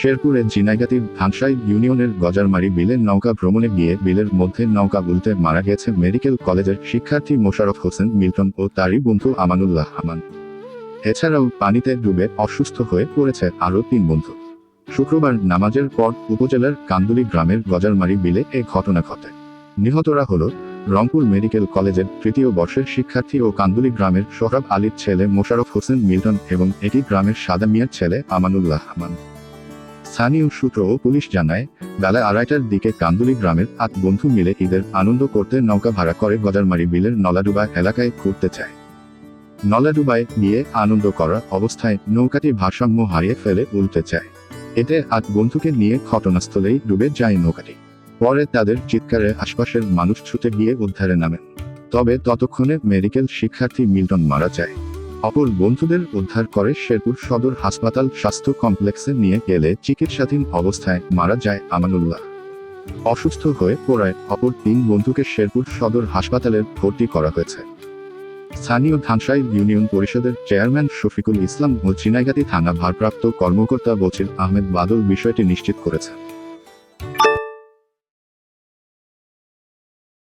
শেরপুরের জিনাইগাতির ধানসাই ইউনিয়নের গজারমারি বিলের নৌকা ভ্রমণে গিয়ে বিলের মধ্যে নৌকা উল্টে মারা গেছে মেডিকেল কলেজের শিক্ষার্থী মোশারফ হোসেন মিল্টন ও তারই বন্ধু আমানুল্লাহ আমান। এছাড়াও পানিতে ডুবে অসুস্থ হয়ে পড়েছে আরও তিন বন্ধু। শুক্রবার নামাজের পর উপজেলার কান্দুলি গ্রামের গজারমারি বিলে এ ঘটনা ঘটে। নিহতরা হল রংপুর মেডিকেল কলেজের তৃতীয় বর্ষের শিক্ষার্থী ও কান্দুলি গ্রামের সোহরাব আলীর ছেলে মোশারফ হোসেন মিল্টন এবং একই গ্রামের সাদা মিয়ার ছেলে আমানুল্লাহ আমান স্থানীয় সূত্র ও পুলিশ জানায়, বেলা আড়াইটার দিকে কান্দুলি গ্রামের আট বন্ধু মিলে ঈদের আনন্দ করতে নৌকা ভাড়া করে গজারমারি বিলের নলাডুবা এলাকায় ঘুরতে চায় নলাডুবায় গিয়ে আনন্দ করা অবস্থায় নৌকাটি ভারসাম্য হারিয়ে ফেলে উল্টে যায়। এতে আট বন্ধুকে নিয়ে ঘটনাস্থলেই ডুবে যায় নৌকাটি। পরে তাদের চিৎকারে আশপাশের মানুষ ছুটে গিয়ে উদ্ধারে নামেন তবে ততক্ষণে মেডিকেল শিক্ষার্থী মিল্টন মারা যায়। অপর বন্ধুদের উদ্ধার করে শেরপুর সদর হাসপাতাল স্বাস্থ্য কমপ্লেক্সে নিয়ে গেলে চিকিৎসাধীন অবস্থায় মারা যায় আমানুল্লাহ। অসুস্থ হয়ে পড়ায় অপর তিন বন্ধুকে শেরপুর সদর হাসপাতালে ভর্তি করা হয়েছে। স্থানীয় ধানসাই ইউনিয়ন পরিষদের চেয়ারম্যান শফিকুল ইসলাম ও চিনাইগাতি থানা ভারপ্রাপ্ত কর্মকর্তা বচির আহমেদ বাদল বিষয়টি নিশ্চিত করেছেন।